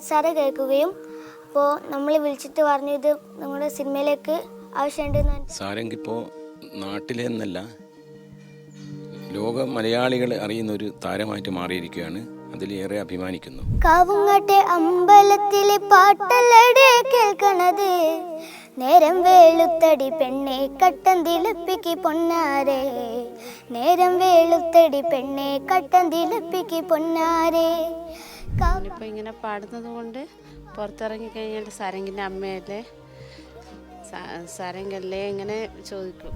നമ്മുടെ സാറ് കേൾക്കുകയും അപ്പോൾ നമ്മൾ വിളിച്ചിട്ട് പറഞ്ഞു ഇത് നമ്മുടെ സിനിമയിലേക്ക് ആവശ്യമുണ്ടെന്ന് പറഞ്ഞിട്ട് ഇപ്പോൾ നാട്ടിലെ എന്നല്ല ലോക മലയാളികൾ അറിയുന്ന ഒരു താരമായിട്ട് മാറിയിരിക്കുകയാണ്. അതിലേറെ അഭിമാനിക്കുന്നു. കാവുങ്ങാട്ടെ അമ്പലത്തിലെ പാട്ടല്ലടെ കേൾക്കണത്. നേരം വേളുത്തടി പെണ്ണെ കട്ടന്തിലപ്പിക്ക് പൊന്നാരെ. നേരം വേളുത്തടി പെണ്ണെ കട്ടന്തിലപ്പിക്ക് പൊന്നാരെ. ഇപ്പം ഇങ്ങനെ പാടുന്നത് കൊണ്ട് പുറത്തിറങ്ങി കഴിഞ്ഞാൽ സാരംഗിന്റെ അമ്മയല്ലേ? സാരംഗല്ലേ ഇങ്ങനെ ചോദിക്കും.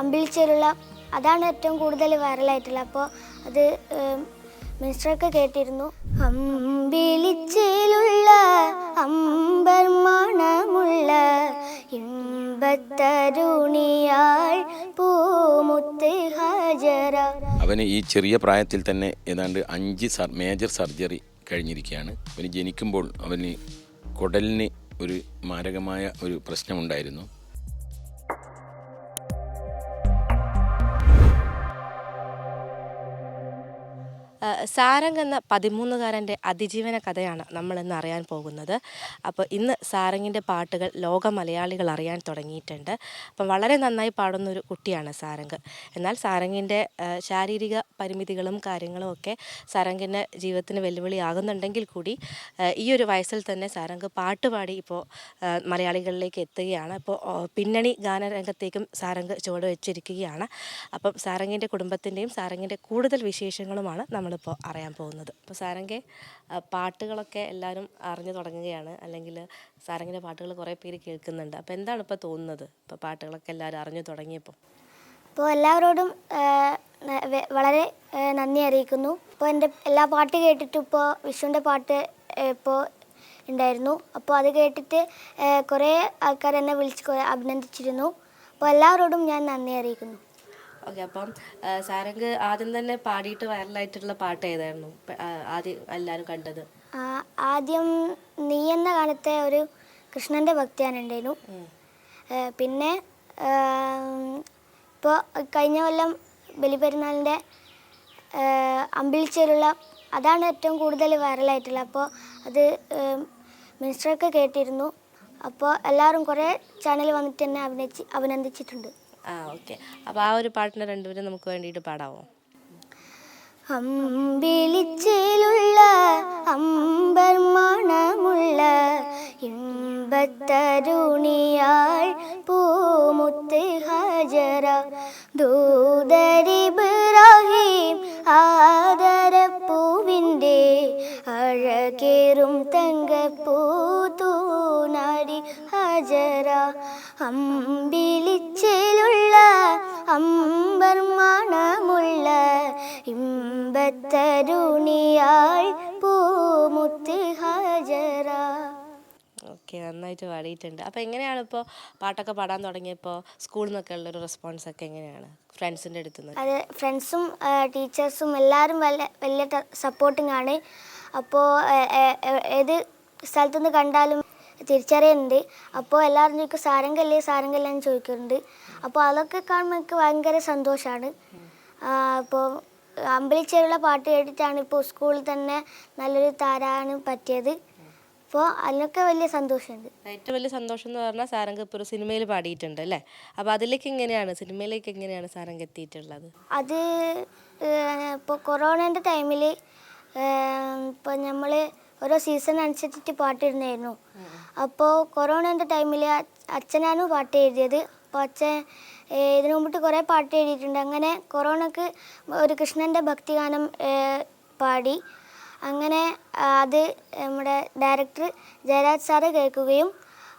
അമ്പിളിച്ചേരുള്ള അതാണ് ഏറ്റവും കൂടുതൽ വൈറലായിട്ടുള്ളത് അപ്പോൾ അത് മിനിസ്റ്ററൊക്കെ കേട്ടിരുന്നു. അമ്പിളിച്ചേലുള്ള അമ്പർ മണമുള്ള ഇമ്പത്തരുണിയാൾ പൂമുത്ത് ഹാജര. അവന് ഈ ചെറിയ പ്രായത്തിൽ തന്നെ ഏതാണ്ട് അഞ്ച് സർ മേജർ സർജറി കഴിഞ്ഞിരിക്കുകയാണ്. അവന് ജനിക്കുമ്പോൾ അവന് കുടലിന് ഒരു മാരകമായ ഒരു പ്രശ്നമുണ്ടായിരുന്നു. സാരംഗ് എന്ന പതിമൂന്നുകാരന്റെ അതിജീവന കഥയാണ് നമ്മൾ ഇന്ന് അറിയാൻ പോകുന്നത്. അപ്പോൾ ഇന്ന് സാരംഗിന്റെ പാട്ടുകൾ ലോക മലയാളികൾ അറിയാൻ തുടങ്ങിയിട്ടുണ്ട്. അപ്പം വളരെ നന്നായി പാടുന്ന ഒരു കുട്ടിയാണ് സാരംഗ്. എന്നാൽ സാരംഗിന്റെ ശാരീരിക പരിമിതികളും കാര്യങ്ങളും ഒക്കെ സാരംഗിന്റെ ജീവിതത്തിന് വെല്ലുവിളിയാകുന്നുണ്ടെങ്കിൽ കൂടി ഈ ഒരു വയസ്സിൽ തന്നെ സാരംഗ് പാട്ട് പാടി ഇപ്പോൾ മലയാളികളിലേക്ക് എത്തുകയാണ്. ഇപ്പോൾ പിന്നണി ഗാനരംഗത്തേക്കും സാരംഗ് ചുവട് വെച്ചിരിക്കുകയാണ്. അപ്പം സാരംഗിന്റെ കുടുംബത്തിന്റെയും സാരംഗിന്റെ കൂടുതൽ വിശേഷങ്ങളുമാണ് നമ്മളിപ്പോൾ അറിയാൻ പോകുന്നത്. അപ്പോൾ സാരംഗെ പാട്ടുകളൊക്കെ എല്ലാവരും അറിഞ്ഞു തുടങ്ങുകയാണ്. അല്ലെങ്കിൽ സാരംഗിന്റെ പാട്ടുകൾ കുറേ പേര് കേൾക്കുന്നുണ്ട്. അപ്പോൾ എന്താണ് ഇപ്പോൾ തോന്നുന്നത്? ഇപ്പോൾ പാട്ടുകളൊക്കെ എല്ലാവരും അറിഞ്ഞു തുടങ്ങിയപ്പോൾ അപ്പോൾ എല്ലാവരോടും വളരെ നന്ദി അറിയിക്കുന്നു. ഇപ്പോൾ എന്റെ എല്ലാ പാട്ട് കേട്ടിട്ട് ഇപ്പോൾ വിഷുവിന്റെ പാട്ട് ഇപ്പോൾ ഉണ്ടായിരുന്നു. അപ്പോൾ അത് കേട്ടിട്ട് കുറേ ആൾക്കാർ എന്നെ വിളിച്ച് അഭിനന്ദിച്ചിരുന്നു. അപ്പോൾ എല്ലാവരോടും ഞാൻ നന്ദി അറിയിക്കുന്നു. ഓക്കെ അപ്പം സാരംഗ് ആദ്യം തന്നെ പാടിയിട്ട് വൈറലായിട്ടുള്ള പാട്ട് ഏതായിരുന്നു? ആദ്യം എല്ലാവരും കണ്ടത്. ആദ്യം നീ എന്ന കാലത്തെ ഒരു കൃഷ്ണന്റെ ഭക്തിയാണ് ഉണ്ടായിരുന്നു. പിന്നെ ഇപ്പോൾ കഴിഞ്ഞ കൊല്ലം ബലിപെരുന്നാളിന്റെ അമ്പിളിച്ചേരുള്ള അതാണ് ഏറ്റവും കൂടുതൽ വൈറലായിട്ടുള്ളത്. അപ്പോൾ അത് മിനിസ്റ്ററൊക്കെ കേട്ടിരുന്നു. അപ്പോൾ എല്ലാവരും കുറേ ചാനൽ വന്നിട്ട് തന്നെ അഭിനയിച്ച് അഭിനന്ദിച്ചിട്ടുണ്ട്. ആ ഓക്കെ. അപ്പോൾ ആ ഒരു പാട്ടിനെ രണ്ടുപേരും നമുക്ക് വേണ്ടിയിട്ട് പാടാവോ? അമ്പിളിച്ചേലുള്ള അമ്പർ മണമുള്ള ഇമ്പത്തരുണിയാൾ പൂമുത്ത് ഹജറ ദൂതരിബ്രാഹിം ആദരപ്പൂവിന്റെ അഴകേറും തങ്കപ്പൂ തൂനാരി ഹാജര. അമ്പിളിച്ചേലുള്ള ഇമ്പത്തരുണിയാൾ പൂമുത്ത് ഹാജര. ഓക്കെ നന്നായിട്ട് പാടിയിട്ടുണ്ട്. അപ്പോൾ എങ്ങനെയാണ് ഇപ്പോൾ പാട്ടൊക്കെ പാടാൻ തുടങ്ങിയപ്പോൾ സ്കൂളിൽ നിന്നൊക്കെ ഉള്ളൊരു റെസ്പോൺസ് ഒക്കെ എങ്ങനെയാണ്? ഫ്രണ്ട്സിന്റെ അടുത്ത് നിന്ന് അതെ ഫ്രണ്ട്സും ടീച്ചേഴ്സും എല്ലാവരും വലിയ വലിയ സപ്പോർട്ടിങ് ആണ്. അപ്പോൾ ഏത് സ്ഥലത്തുനിന്ന് കണ്ടാലും തിരിച്ചറിയുന്നുണ്ട് അപ്പോൾ എല്ലാവരും ചോദിക്കും സാരംഗല്ലേ സാരംഗല്ലേ? എന്ന് ചോദിക്കുന്നുണ്ട് അപ്പോൾ അതൊക്കെ കാണുമ്പോൾ എനിക്ക് ഭയങ്കര സന്തോഷമാണ് അപ്പോൾ അമ്പലിച്ചേരുള്ള പാട്ട് കേട്ടിട്ടാണ് ഇപ്പോൾ സ്കൂളിൽ തന്നെ നല്ലൊരു താരാണ് പറ്റിയത്. അപ്പോൾ അതിനൊക്കെ വലിയ സന്തോഷമുണ്ട്. ഏറ്റവും വലിയ സന്തോഷം എന്ന് പറഞ്ഞാൽ സാരംഗ് ഇപ്പോൾ ഒരു സിനിമയിൽ പാടിയിട്ടുണ്ട് അല്ലേ? അപ്പോൾ അതിലേക്ക് എങ്ങനെയാണ് സിനിമയിലേക്ക് എങ്ങനെയാണ് സാരംഗ് എത്തിയിട്ടുള്ളത്? അത് ഇപ്പോൾ കൊറോണേന്റെ ടൈമിൽ ഇപ്പോൾ നമ്മൾ ഓരോ സീസൺ അനുസരിച്ചിട്ട് പാട്ടിടുന്നായിരുന്നു അപ്പോൾ കൊറോണേന്റെ ടൈമിൽ അച്ഛനാണ് പാട്ട് എഴുതിയത്. അപ്പോൾ അച്ഛൻ ഇതിനു മുമ്പിട്ട് കുറേ പാട്ട് എഴുതിയിട്ടുണ്ട്. അങ്ങനെ കൊറോണക്ക് ഒരു കൃഷ്ണന്റെ ഭക്തിഗാനം പാടി. അങ്ങനെ അത് നമ്മുടെ ഡയറക്ടർ ജയരാജ് സാറ് കേൾക്കുകയും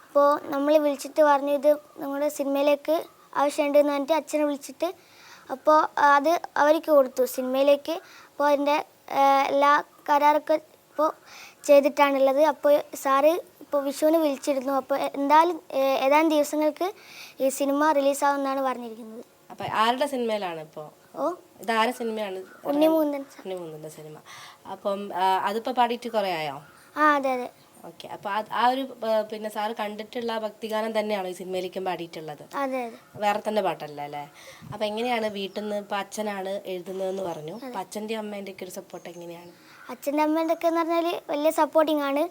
അപ്പോൾ നമ്മൾ വിളിച്ചിട്ട് പറഞ്ഞു ഇത് നമ്മുടെ സിനിമയിലേക്ക് ആവശ്യമുണ്ട് എന്ന് പറഞ്ഞിട്ട് അച്ഛനെ വിളിച്ചിട്ട് അപ്പോൾ അത് അവർക്ക് കൊടുത്തു സിനിമയിലേക്ക്. അപ്പോൾ അതിന്റെ എല്ലാ കരാറൊക്കെ ഇപ്പോൾ ചെയ്തിട്ടാണുള്ളത്. അപ്പോൾ സാറ് ഇപ്പോൾ വിഷുവിന് വിളിച്ചിരുന്നു. അപ്പോൾ എന്തായാലും ഏതാനും ദിവസങ്ങൾക്ക് ഈ സിനിമ റിലീസാവുമെന്നാണ് പറഞ്ഞിരിക്കുന്നത്. അപ്പോൾ ആരുടെ സിനിമയിലാണ് ഇപ്പോൾ ഓ. ഇത് ആരുടെ സിനിമയാണ് ഉണ്ണിമൂന്തൻ ഉണ്ണിമുന്തന്റെ സിനിമ. അപ്പം അതിപ്പോൾ പാടിയിട്ട് കുറേ ആയോ? ആ അതെ അതെ. ഓക്കെ. അപ്പോൾ ആ ഒരു പിന്നെ സാറ് കണ്ടിട്ടുള്ള ഭക്തിഗാനം തന്നെയാണോ ഈ സിനിമയിലേക്കും പാടിയിട്ടുള്ളത്? അതെ വേറെ തന്നെ പാട്ടല്ല അല്ലേ? അപ്പോൾ എങ്ങനെയാണ് വീട്ടിൽ നിന്ന് ഇപ്പൊ അച്ഛനാണ് എഴുതുന്നതെന്ന് പറഞ്ഞു. അപ്പം അച്ഛന്റെ അമ്മേന്റെ ഒക്കെ ഒരു സപ്പോർട്ട് എങ്ങനെയാണ്? അച്ഛന്റെ അമ്മേന്റെ ഒക്കെ എന്ന് പറഞ്ഞാൽ വലിയ സപ്പോർട്ടിങ് ആണ്.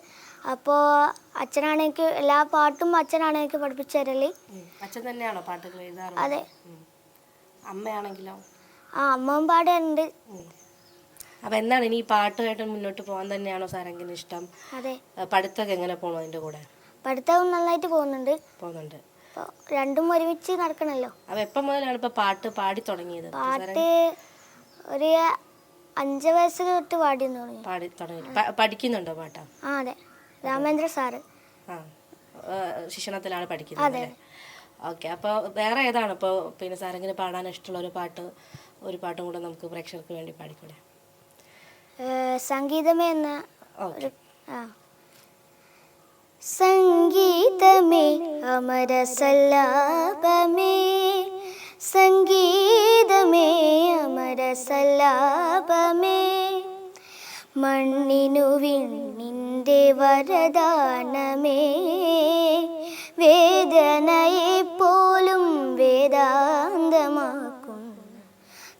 അപ്പോൾ അച്ഛനാണ് എനിക്ക് എല്ലാ പാട്ടും അച്ഛനാണ് എനിക്ക് പഠിപ്പിച്ചു തരൽ. അച്ഛൻ തന്നെയാണോ പാട്ടുകൾ എഴുതാറ് അതെ. അമ്മയാണെങ്കിലോ? ആ അമ്മയും പാടുന്നുണ്ട് അപ്പം എന്താണ് ഇനി ഈ പാട്ടുമായിട്ട് മുന്നോട്ട് പോകാൻ തന്നെയാണോ സാരംഗിന് ഇഷ്ടം? അതെ. പഠിത്തമൊക്കെ എങ്ങനെ പോണോ അതിന്റെ കൂടെ? പഠിത്തവും നന്നായിട്ട് പോകുന്നുണ്ട്. പോകുന്നുണ്ട്. രണ്ടും ഒരുമിച്ച് നടക്കണല്ലോ. അപ്പം എപ്പം മുതലാണ് ഇപ്പൊ പാട്ട് പാടി തുടങ്ങിയത്? പാട്ട് ഒരു അഞ്ച് വയസ്സ് തൊട്ട് തുടങ്ങി. പാടി തുടങ്ങി പ- പഠിക്കുന്നുണ്ടോ പാട്ടാ? ആ അതെ. രാമേന്ദ്ര സാറ്. ശിക്ഷണത്തിലാണ് പഠിക്കുന്നത് ഓക്കെ അപ്പോൾ വേറെ ഏതാണ്? ഇപ്പോൾ പിന്നെ സാരംഗിന് പാടാൻ ഇഷ്ടമുള്ള ഒരു പാട്ട് ഒരു പാട്ടും കൂടെ നമുക്ക് പ്രേക്ഷകർക്ക് വേണ്ടി പാടിക്കൂടെ? സംഗീതമേ എന്ന സംഗീതമേ അമരസല്ലാപമേ. സംഗീതമേ അമരസല്ലാപമേ. മണ്ണിനു വിണ്ണിന്റെ വരദാനമേ. വേദനയെ പോലും വേദാന്തമാക്കും.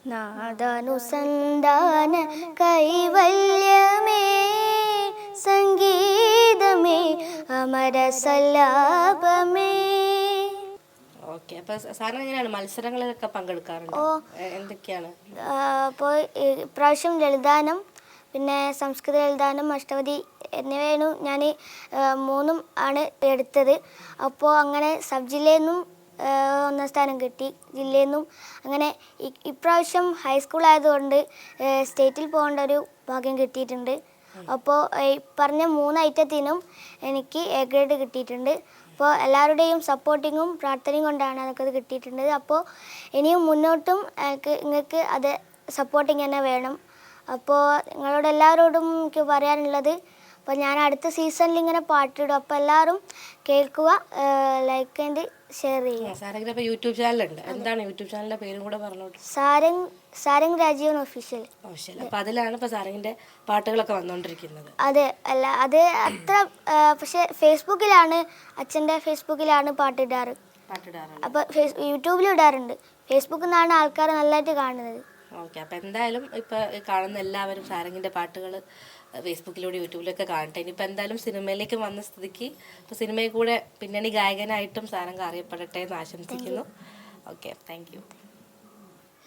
നാദാനുസന്ധാന കൈവല്യമേ. സംഗീതമേ അമരസല്ലാപമേ. ഓക്കെ അപ്പോൾ സാറിന് എങ്ങനെയാണ് മത്സരങ്ങളിലൊക്കെ പങ്കെടുക്കാറുണ്ട്? എന്തൊക്കെയാണ്? അപ്പോൾ ഇപ്രാവശ്യം ലളിതാനം പിന്നെ സംസ്കൃത എഴുതാനും അഷ്ടപതി എന്നിവയാണ് ഞാൻ മൂന്നും ആണ് എടുത്തത്. അപ്പോൾ അങ്ങനെ സബ് ജില്ലയിൽ നിന്നും ഒന്നാം സ്ഥാനം കിട്ടി. ജില്ലയിൽ നിന്നും അങ്ങനെ ഇപ്രാവശ്യം ഹൈസ്കൂൾ ആയതുകൊണ്ട് സ്റ്റേറ്റിൽ പോകേണ്ട ഒരു ഭാഗ്യം കിട്ടിയിട്ടുണ്ട്. അപ്പോൾ പറഞ്ഞ മൂന്ന് ഐറ്റത്തിനും എനിക്ക് എ ഗ്രേഡ് കിട്ടിയിട്ടുണ്ട്. അപ്പോൾ എല്ലാവരുടെയും സപ്പോർട്ടിങ്ങും പ്രാർത്ഥനയും കൊണ്ടാണ് അതൊക്കെ കിട്ടിയിട്ടുണ്ട്. അപ്പോൾ ഇനിയും മുന്നോട്ടും എനിക്ക് നിങ്ങൾക്ക് അത് സപ്പോർട്ടിങ് തന്നെ വേണം. അപ്പോൾ നിങ്ങളോട് എല്ലാവരോടും എനിക്ക് പറയാനുള്ളത് അപ്പോൾ ഞാൻ അടുത്ത സീസണിൽ ഇങ്ങനെ പാട്ടിടും അപ്പോൾ എല്ലാവരും കേൾക്കുക ലൈക്ക് ആൻഡ് ഷെയർ ചെയ്യുക. സാരംഗിന് ഇപ്പോൾ യൂട്യൂബ് ചാനലുണ്ട്. എന്താണ് യൂട്യൂബ് ചാനലിന്റെ പേരും കൂടെ പറഞ്ഞോട്ട്. സാരംഗ് സാരംഗ് രാജീവൻ ഒഫീഷ്യൽ ഒഫീഷ്യൽ അപ്പോൾ അതിലാണ് ഇപ്പോൾ സാരംഗിന്റെ പാട്ടുകളൊക്കെ വന്നുകൊണ്ടിരിക്കുന്നത് അതെ അല്ല അത് അത്ര പക്ഷേ ഫേസ്ബുക്കിലാണ് അച്ഛന്റെ ഫേസ്ബുക്കിലാണ് പാട്ടിടാറ്. പാട്ടിടാറുണ്ട്. അപ്പോൾ ഫേസ് യൂട്യൂബിൽ ഇടാറുണ്ട്. ഫേസ്ബുക്കിൽ നിന്നാണ് ആൾക്കാർ നല്ലതായിട്ട് കാണുന്നത്. ഓക്കെ അപ്പോൾ എന്തായാലും ഇപ്പോൾ കാണുന്ന എല്ലാവരും സാരംഗിന്റെ പാട്ടുകൾ ഫേസ്ബുക്കിലൂടെ യൂട്യൂബിലൊക്കെ കാണട്ടെ. ഇനിയിപ്പോൾ എന്തായാലും സിനിമയിലേക്ക് വന്ന സ്ഥിതിക്ക് ഇപ്പോൾ സിനിമയിൽ കൂടെ പിന്നണി ഗായകനായിട്ടും സാരംഗ് അറിയപ്പെടട്ടെ എന്ന് ആശംസിക്കുന്നു. ഓക്കെ താങ്ക് യു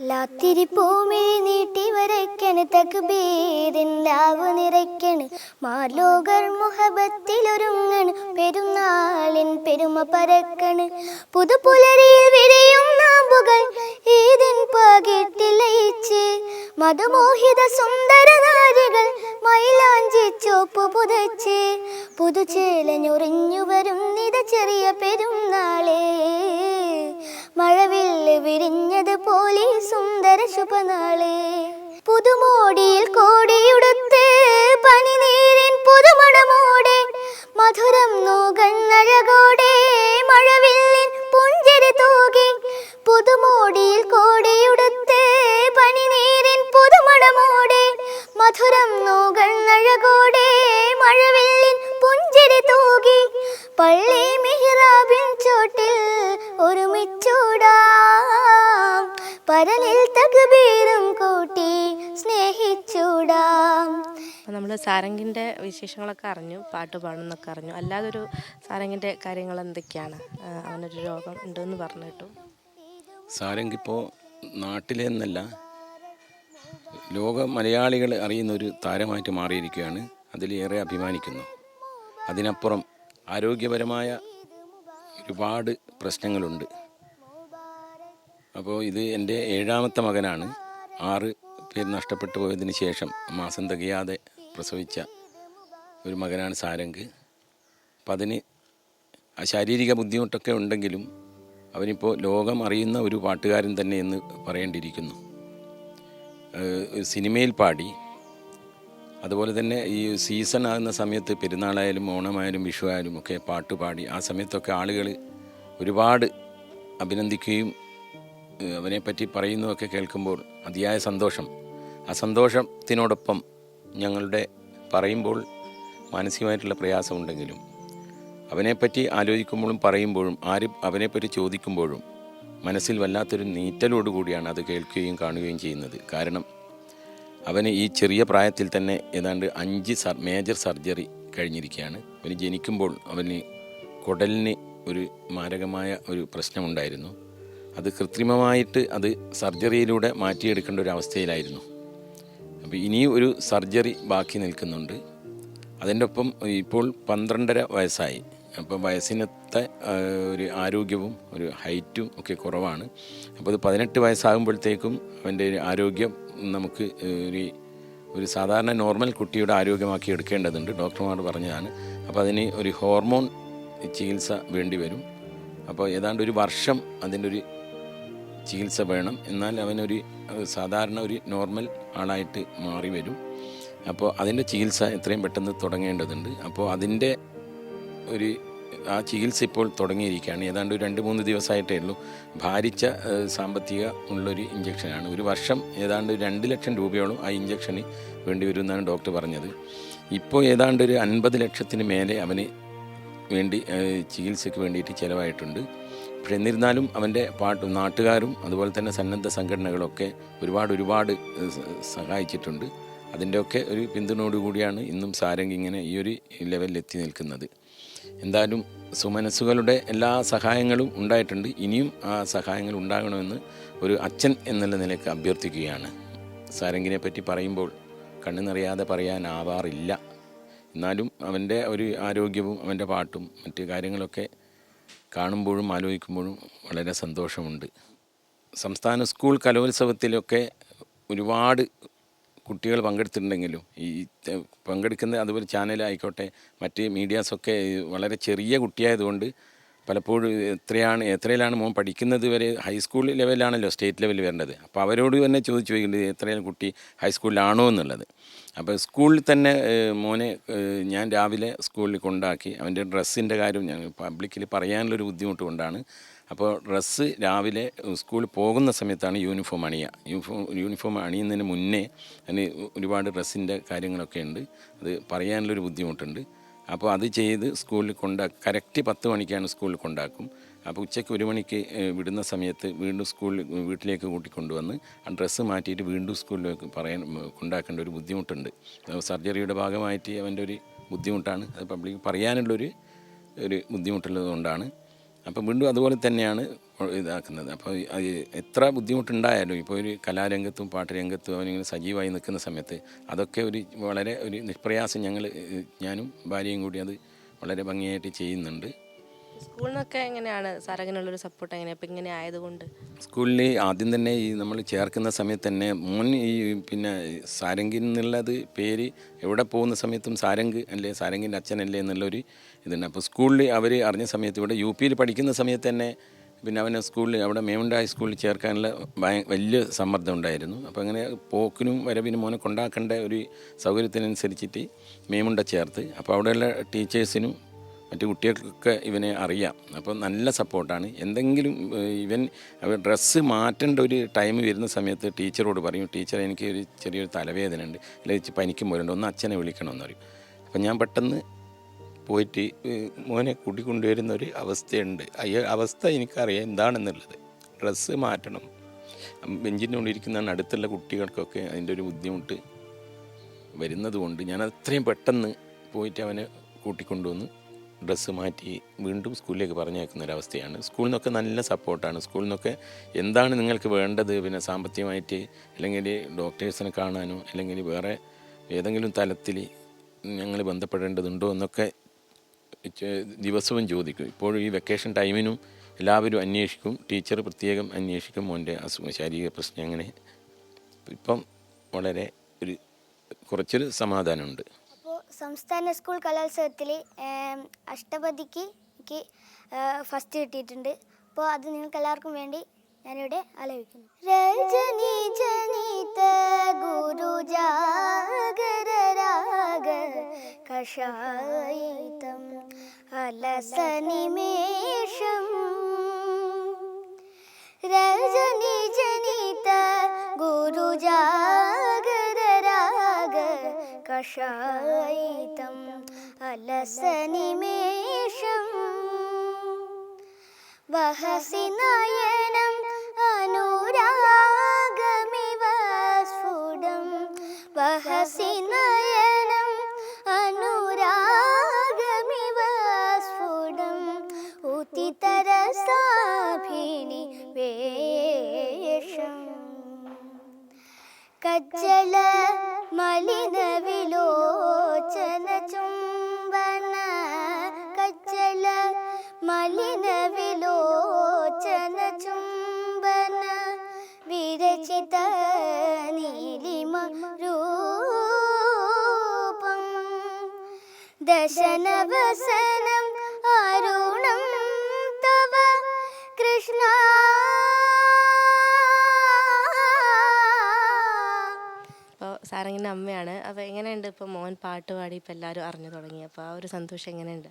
ലാത്തിരി പൂമിഴി നീട്ടി വരയ്ക്കണ് തക്ബീരിൻലാവ് നിറയ്ക്കണ്. മാലോകർ മുഹബത്തിലൊരുങ്ങണ് പെരുന്നാളിൻ പെരുമ പരക്കണ്. പുതുപുലരിയിൽ വിരിയും നാമ്പുകൾ ഈതിൻ പകിട്ടിലയിച്ച് മതമോഹിത സുന്ദര നാരികൾ മൈലാഞ്ചി ചോപ്പ് പുതച്ച് പുതുചേലഞ്ഞൊറിഞ്ഞു വരും നിത ചെറിയ പെരുന്നാളേ. മഴവില്ല് വിരിഞ്ഞത് പോലെ സുന്ദര ശുഭനാളേ. പുതുമോടിയിൽ കോടിയുടുത്ത് പനിനീരിൻ പുതുമണമോടെ മധുരം നോകണ്ണഴകോടെ മഴവെല്ലിൻ പുഞ്ചിരി തൂകി. പള്ളി മിഹ്റാബിൻ ചോട്ടിൽ ഒരുമിച്ചൂടാം. പരലിൽ തകബീരും കൂട്ടി സ്നേഹിച്ചൂടാം. നമ്മൾ സാരംഗിന്റെ വിശേഷങ്ങളൊക്കെ അറിഞ്ഞു പാട്ട് പാടുന്നൊക്കെ അറിഞ്ഞു. അല്ലാതെ ഒരു സാരംഗിന്റെ കാര്യങ്ങൾ എന്തൊക്കെയാണ്? അങ്ങനൊരു അവനൊരു രോഗം ഉണ്ടെന്ന് പറഞ്ഞു കേട്ടു സാരംഗിപ്പോൾ നാട്ടിലെ എന്നല്ല ലോക മലയാളികൾ അറിയുന്ന ഒരു താരമായിട്ട് മാറിയിരിക്കുകയാണ്. അതിലേറെ അഭിമാനിക്കുന്നു. അതിനപ്പുറം ആരോഗ്യപരമായ ഒരുപാട് പ്രശ്നങ്ങളുണ്ട്. അപ്പോൾ ഇത് എന്റെ ഏഴാമത്തെ മകനാണ്. ആറ് പേര് നഷ്ടപ്പെട്ടു പോയതിന് ശേഷം മാസം തികയാതെ പ്രസവിച്ച ഒരു മകനാണ് സാരംഗ്. അപ്പം അതിന് ആ ശാരീരിക ബുദ്ധിമുട്ടൊക്കെ ഉണ്ടെങ്കിലും അവനിപ്പോൾ ലോകം അറിയുന്ന ഒരു പാട്ടുകാരൻ തന്നെ എന്ന് പറയേണ്ടിയിരിക്കുന്നു. സിനിമയിൽ പാടി. അതുപോലെ തന്നെ ഈ സീസൺ ആകുന്ന സമയത്ത് പെരുന്നാളായാലും ഓണമായാലും വിഷു ആയാലും ഒക്കെ പാട്ട് പാടി ആ സമയത്തൊക്കെ ആളുകൾ ഒരുപാട് അഭിനന്ദിക്കുകയും അവനെപ്പറ്റി പറയുന്നതൊക്കെ കേൾക്കുമ്പോൾ അതിയായ സന്തോഷം. ആ സന്തോഷത്തിനോടൊപ്പം ഞങ്ങളുടെ പറയുമ്പോൾ മാനസികമായിട്ടുള്ള പ്രയാസമുണ്ടെങ്കിലും അവനെപ്പറ്റി ആലോചിക്കുമ്പോഴും പറയുമ്പോഴും ആരും അവനെപ്പറ്റി ചോദിക്കുമ്പോഴും മനസ്സിൽ വല്ലാത്തൊരു നീറ്റലോട് കൂടിയാണ് അത് കേൾക്കുകയും കാണുകയും ചെയ്യുന്നത്. കാരണം അവന് ഈ ചെറിയ പ്രായത്തിൽ തന്നെ ഏതാണ്ട് അഞ്ച് സർ മേജർ സർജറി കഴിഞ്ഞിരിക്കുകയാണ്. അവന് ജനിക്കുമ്പോൾ അവന് കുടലിന് ഒരു മാരകമായ ഒരു പ്രശ്നമുണ്ടായിരുന്നു. അത് കൃത്രിമമായിട്ട് അത് സർജറിയിലൂടെ മാറ്റിയെടുക്കേണ്ട ഒരു അവസ്ഥയിലായിരുന്നു. അപ്പോൾ ഇനിയും ഒരു സർജറി ബാക്കി നിൽക്കുന്നുണ്ട്. അതിന്റെ ഒപ്പം ഇപ്പോൾ പന്ത്രണ്ടര വയസ്സായി. അപ്പോൾ വയസ്സിനത്തെ ഒരു ആരോഗ്യവും ഒരു ഹൈറ്റും ഒക്കെ കുറവാണ്. അപ്പോൾ അത് പതിനെട്ട് വയസ്സാകുമ്പോഴത്തേക്കും അവന്റെ ഒരു ആരോഗ്യം നമുക്ക് ഒരു ഒരു സാധാരണ നോർമൽ കുട്ടിയുടെ ആരോഗ്യമാക്കി എടുക്കേണ്ടതുണ്ട്. ഡോക്ടർമാർ പറഞ്ഞതാണ്. അപ്പോൾ അതിന് ഒരു ഹോർമോൺ ചികിത്സ വേണ്ടി വരും. അപ്പോൾ ഏതാണ്ട് ഒരു വർഷം അതിന്റെ ഒരു ചികിത്സ വേണം. എന്നാൽ അവനൊരു സാധാരണ ഒരു നോർമൽ ആളായിട്ട് മാറി വരും. അപ്പോൾ അതിന്റെ ചികിത്സ എത്രയും പെട്ടെന്ന് തുടങ്ങേണ്ടതുണ്ട്. അപ്പോൾ അതിന്റെ ഒരു ആ ചികിത്സ ഇപ്പോൾ തുടങ്ങിയിരിക്കുകയാണ്. ഏതാണ്ട് രണ്ട് മൂന്ന് ദിവസമായിട്ടേ ഉള്ളൂ. ഭാരിച്ച സാമ്പത്തിക ഉള്ളൊരു ഇഞ്ചക്ഷനാണ് ഒരു വർഷം ഏതാണ്ട് രണ്ട് ലക്ഷം രൂപയോളം ആ ഇഞ്ചക്ഷന് വേണ്ടി വരുമെന്നാണ് ഡോക്ടർ പറഞ്ഞത്. ഇപ്പോൾ ഏതാണ്ട് ഒരു അൻപത് ലക്ഷത്തിന് മേലെ അവന് വേണ്ടി ചികിത്സയ്ക്ക് വേണ്ടിയിട്ട് ചിലവായിട്ടുണ്ട്. പക്ഷെ എന്നിരുന്നാലും അവന്റെ പാട്ടും നാട്ടുകാരും അതുപോലെ തന്നെ സന്നദ്ധ സംഘടനകളൊക്കെ ഒരുപാട് ഒരുപാട് സഹായിച്ചിട്ടുണ്ട്. അതിന്റെയൊക്കെ ഒരു പിന്തുണയോടുകൂടിയാണ് ഇന്നും സാരംഗ് ഇങ്ങനെ ഈ ഒരു ലെവലിൽ എത്തി നിൽക്കുന്നത്. എന്തായാലും സുമനസ്സുകളുടെ എല്ലാ സഹായങ്ങളും ഉണ്ടായിട്ടുണ്ട്. ഇനിയും ആ സഹായങ്ങൾ ഉണ്ടാകണമെന്ന് ഒരു അച്ഛൻ എന്നുള്ള നിലയ്ക്ക് അഭ്യർത്ഥിക്കുകയാണ്. സാരംഗിനെ പറ്റി പറയുമ്പോൾ കണ്ണു നിറയാതെ പറയാനാവാറില്ല. എന്നാലും അവന്റെ ഒരു ആരോഗ്യവും അവന്റെ പാട്ടും മറ്റു കാര്യങ്ങളൊക്കെ കാണുമ്പോഴും ആലോചിക്കുമ്പോഴും വളരെ സന്തോഷമുണ്ട്. സംസ്ഥാന സ്കൂൾ കലോത്സവത്തിലൊക്കെ ഒരുപാട് കുട്ടികൾ പങ്കെടുത്തിട്ടുണ്ടെങ്കിലും ഈ പങ്കെടുക്കുന്ന അതുപോലെ ചാനലായിക്കോട്ടെ മറ്റ് മീഡിയാസൊക്കെ വളരെ ചെറിയ കുട്ടിയായതുകൊണ്ട് പലപ്പോഴും എത്രയാണ് എത്രയിലാണ് മോൻ പഠിക്കുന്നത് വരെ ഹൈസ്കൂൾ ലെവലിലാണല്ലോ സ്റ്റേറ്റ് ലെവലിൽ വരേണ്ടത്. അപ്പോൾ അവരോട് തന്നെ ചോദിച്ചു ചോദിക്കുന്നത് എത്രയാണ് കുട്ടി ഹൈസ്കൂളിലാണോ എന്നുള്ളത്. അപ്പോൾ സ്കൂളിൽ തന്നെ മോനെ ഞാൻ രാവിലെ സ്കൂളിൽ കൊണ്ടാക്കി അവന്റെ ഡ്രസ്സിന്റെ കാര്യം ഞാൻ പബ്ലിക്കിൽ പറയാനുള്ളൊരു ബുദ്ധിമുട്ട് കൊണ്ടാണ് അപ്പോൾ ഡ്രസ്സ് രാവിലെ സ്കൂളിൽ പോകുന്ന സമയത്താണ് യൂണിഫോം അണിയുക യൂണിഫോം യൂണിഫോം അണിയുന്നതിന് മുന്നേ അതിന് ഒരുപാട് ഡ്രസ്സിന്റെ കാര്യങ്ങളൊക്കെ ഉണ്ട്. അത് പറയാനുള്ളൊരു ബുദ്ധിമുട്ടുണ്ട്. അപ്പോൾ അത് ചെയ്ത് സ്കൂളിൽ കൊണ്ടാ കറക്റ്റ് പത്ത് മണിക്കാണ് സ്കൂളിൽ കൊണ്ടാക്കും. അപ്പോൾ ഉച്ചയ്ക്ക് ഒരു മണിക്ക് വിടുന്ന സമയത്ത് വീണ്ടും സ്കൂളിൽ വീട്ടിലേക്ക് കൂട്ടിക്കൊണ്ടുവന്ന് ആ ഡ്രസ്സ് മാറ്റിയിട്ട് വീണ്ടും സ്കൂളിലേക്ക് പറയാൻ കൊണ്ടാക്കേണ്ട ഒരു ബുദ്ധിമുട്ടുണ്ട്. സർജറിയുടെ ഭാഗമായിട്ട് അവന്റെ ഒരു ബുദ്ധിമുട്ടാണ്. അത് പബ്ലിക് പറയാനുള്ളൊരു ഒരു ബുദ്ധിമുട്ടുള്ളത് കൊണ്ടാണ്. അപ്പം വീണ്ടും അതുപോലെ തന്നെയാണ് ഇതാക്കുന്നത്. അപ്പോൾ എത്ര ബുദ്ധിമുട്ടുണ്ടായാലും ഇപ്പോൾ ഒരു കലാരംഗത്തും പാട്ടുരംഗത്തും അവനിങ്ങനെ സജീവമായി നിൽക്കുന്ന സമയത്ത് അതൊക്കെ ഒരു വളരെ ഒരു നിഷ്പ്രയാസം ഞങ്ങൾ ഞാനും ഭാര്യയും കൂടി അത് വളരെ ഭംഗിയായിട്ട് ചെയ്യുന്നുണ്ട്. സ്കൂളിനൊക്കെ നിന്നൊക്കെ എങ്ങനെയാണ് സാറങ്ങനെയുള്ളൊരു സപ്പോർട്ട് എങ്ങനെയാണ് ഇപ്പം ഇങ്ങനെ ആയതുകൊണ്ട്. സ്കൂളിൽ ആദ്യം തന്നെ ഈ നമ്മൾ ചേർക്കുന്ന സമയത്ത് തന്നെ മോൻ ഈ പിന്നെ സാരംഗിൻ എന്നുള്ളത് പേര് എവിടെ പോകുന്ന സമയത്തും സാരംഗ് അല്ലേ സാരംഗിന്റെ അച്ഛനല്ലേ എന്നുള്ളൊരു ഇതുണ്ട് അപ്പോൾ സ്കൂളിൽ അവർ അറിഞ്ഞ സമയത്ത് ഇവിടെ യു പിയിൽ പഠിക്കുന്ന സമയത്ത് തന്നെ പിന്നെ അവനെ സ്കൂളിൽ അവിടെ മേമുണ്ട ഹൈസ്കൂളിൽ ചേർക്കാനുള്ള വലിയ സമ്മർദ്ദം ഉണ്ടായിരുന്നു. അപ്പോൾ അങ്ങനെ പോക്കിനും വരവിനും മോനെ കൊണ്ടാക്കേണ്ട ഒരു സൗകര്യത്തിനനുസരിച്ചിട്ട് മേമുണ്ട ചേർത്ത്. അപ്പോൾ അവിടെയുള്ള ടീച്ചേഴ്സിനും മറ്റു കുട്ടികൾക്കൊക്കെ ഇവനെ അറിയാം. അപ്പോൾ നല്ല സപ്പോർട്ടാണ്. എന്തെങ്കിലും ഇവൻ ഡ്രസ്സ് മാറ്റേണ്ട ഒരു ടൈം വരുന്ന സമയത്ത് ടീച്ചറോട് പറയും ടീച്ചർ എനിക്ക് ഒരു ചെറിയൊരു തലവേദന ഉണ്ട് അല്ലെങ്കിൽ പനിക്കും പോലുണ്ട്. ഒന്ന് അച്ഛനെ വിളിക്കണമെന്ന് പറയും. അപ്പം ഞാൻ പെട്ടെന്ന് പോയിട്ട് മോനെ കൂട്ടിക്കൊണ്ടുവരുന്ന ഒരു അവസ്ഥയുണ്ട്. ആ അവസ്ഥ എനിക്കറിയാം എന്താണെന്നുള്ളത്. ഡ്രസ്സ് മാറ്റണം. ബെഞ്ചിന്റെ കൊണ്ടിരിക്കുന്ന അടുത്തുള്ള കുട്ടികൾക്കൊക്കെ അതിന്റെ ഒരു ബുദ്ധിമുട്ട് വരുന്നത് കൊണ്ട് ഞാൻ അത്രയും പെട്ടെന്ന് പോയിട്ട് അവനെ കൂട്ടിക്കൊണ്ടുവന്ന് ഡ്രസ്സ് മാറ്റി വീണ്ടും സ്കൂളിലേക്ക് പറഞ്ഞേക്കുന്ന ഒരവസ്ഥയാണ് സ്കൂളിൽ നിന്നൊക്കെ നല്ല സപ്പോർട്ടാണ്. സ്കൂളിൽ നിന്നൊക്കെ എന്താണ് നിങ്ങൾക്ക് വേണ്ടത്? പിന്നെ സാമ്പത്തികമായിട്ട് അല്ലെങ്കിൽ ഡോക്ടേഴ്സിനെ കാണാനോ അല്ലെങ്കിൽ വേറെ ഏതെങ്കിലും തലത്തിൽ ഞങ്ങൾ ബന്ധപ്പെടേണ്ടതുണ്ടോ എന്നൊക്കെ ദിവസവും ചോദിക്കും. ഇപ്പോഴും ഈ വെക്കേഷൻ ടൈമിനും എല്ലാവരും അന്വേഷിക്കും. ടീച്ചർ പ്രത്യേകം അന്വേഷിക്കും മോന്റെ അസുഖം ശാരീരിക പ്രശ്നം അങ്ങനെ ഇപ്പം വളരെ ഒരു കുറച്ചൊരു സമാധാനമുണ്ട്. അപ്പോൾ സംസ്ഥാന സ്കൂൾ കലോത്സവത്തിൽ അഷ്ടപതിക്ക് എനിക്ക് ഫസ്റ്റ് കിട്ടിയിട്ടുണ്ട്. അപ്പോൾ അത് നിങ്ങൾക്ക് എല്ലാവർക്കും വേണ്ടി ഞാനിവിടെ ആലോചിക്കുന്നു രജനി ജനിത ഗുരു ജാഗര രാഗ കഷായിതം അലസനിമേഷം രജനി ജനിത ഗുരു ജാഗര രാഗ കഷായിതം അലസനിമേഷം വഹസി നയനം അനുരാഗമിവ സ്ഫുടം വഹസി കജ്ജല മലിന വിലോചന ചുംബന കജ്ജല മലിന വിലോചന ചുംബന വിരചിത നീലിമ രൂപം ദശനവസനം സാരംഗിന്റെ അമ്മയാണ്? അപ്പോൾ എങ്ങനെയുണ്ട് ഇപ്പോൾ മോൻ പാട്ട് പാടി ഇപ്പോൾ എല്ലാവരും അറിഞ്ഞു തുടങ്ങി. അപ്പോൾ ആ ഒരു സന്തോഷം എങ്ങനെയുണ്ട്?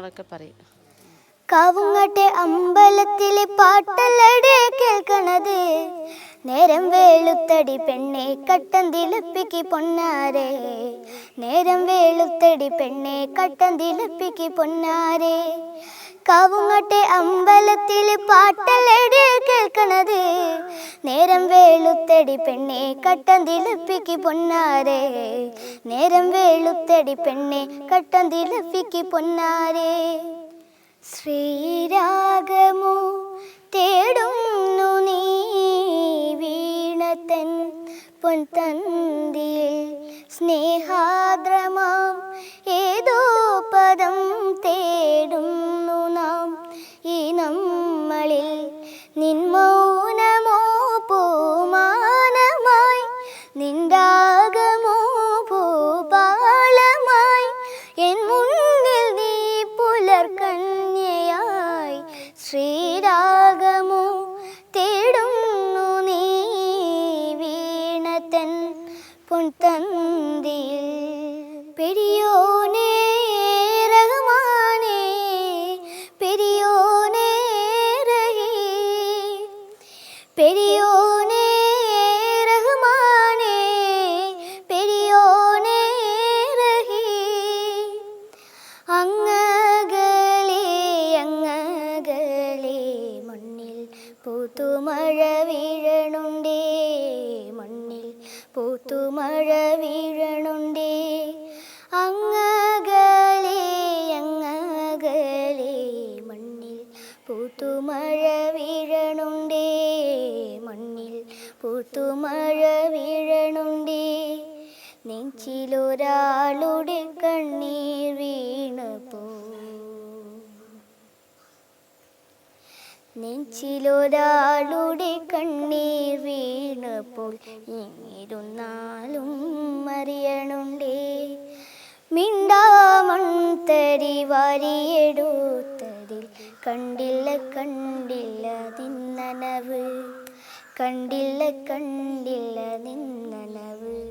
അതൊക്കെ പറയും. കാവുങ്ങട്ടെ അമ്പലത്തിലെ പാട്ടല്ലടെ കേൾക്കണത്. നേരം വേളുത്തടി പെണ്ണെ കട്ടൻ തിലപ്പിക്ക് പൊന്നാരെ. നേരം വേളുത്തടി പെണ്ണെ കട്ടൻ തിലപ്പിക്ക് പൊന്നാരെ. കാവുങ്ങട്ടെ അമ്പലത്തിൽ പാട്ടല്ലടെ കേൾക്കണത്. നേരം വേളുത്തടി പെണ്ണെ കട്ടൻ തിലപ്പിക്ക് പൊന്നാരെ. നേരം വേളുത്തടി പെണ്ണെ കട്ടൻ തിലപ്പിക്ക് പൊന്നാരെ. ശ്രീരാഗമോ തേടുന്നു നീ വീണത്തൻ പൊൻതന്തിയിൽ സ്നേഹാദ്രമാം നെഞ്ചിലൊരാളുടെ കണ്ണീർ വീണപ്പോ നെഞ്ചിലൊരാളുടെ കണ്ണീർ വീണപ്പോൾ ഇങ്ങിരുന്നാലും അറിയണുണ്ടേ മിണ്ടാമൺതരി വാരിയെടുത്തതിൽ കണ്ടില്ല കണ്ടില്ല നിന്നനവ്. കണ്ടില്ല കണ്ടില്ല നിന്നനവ്.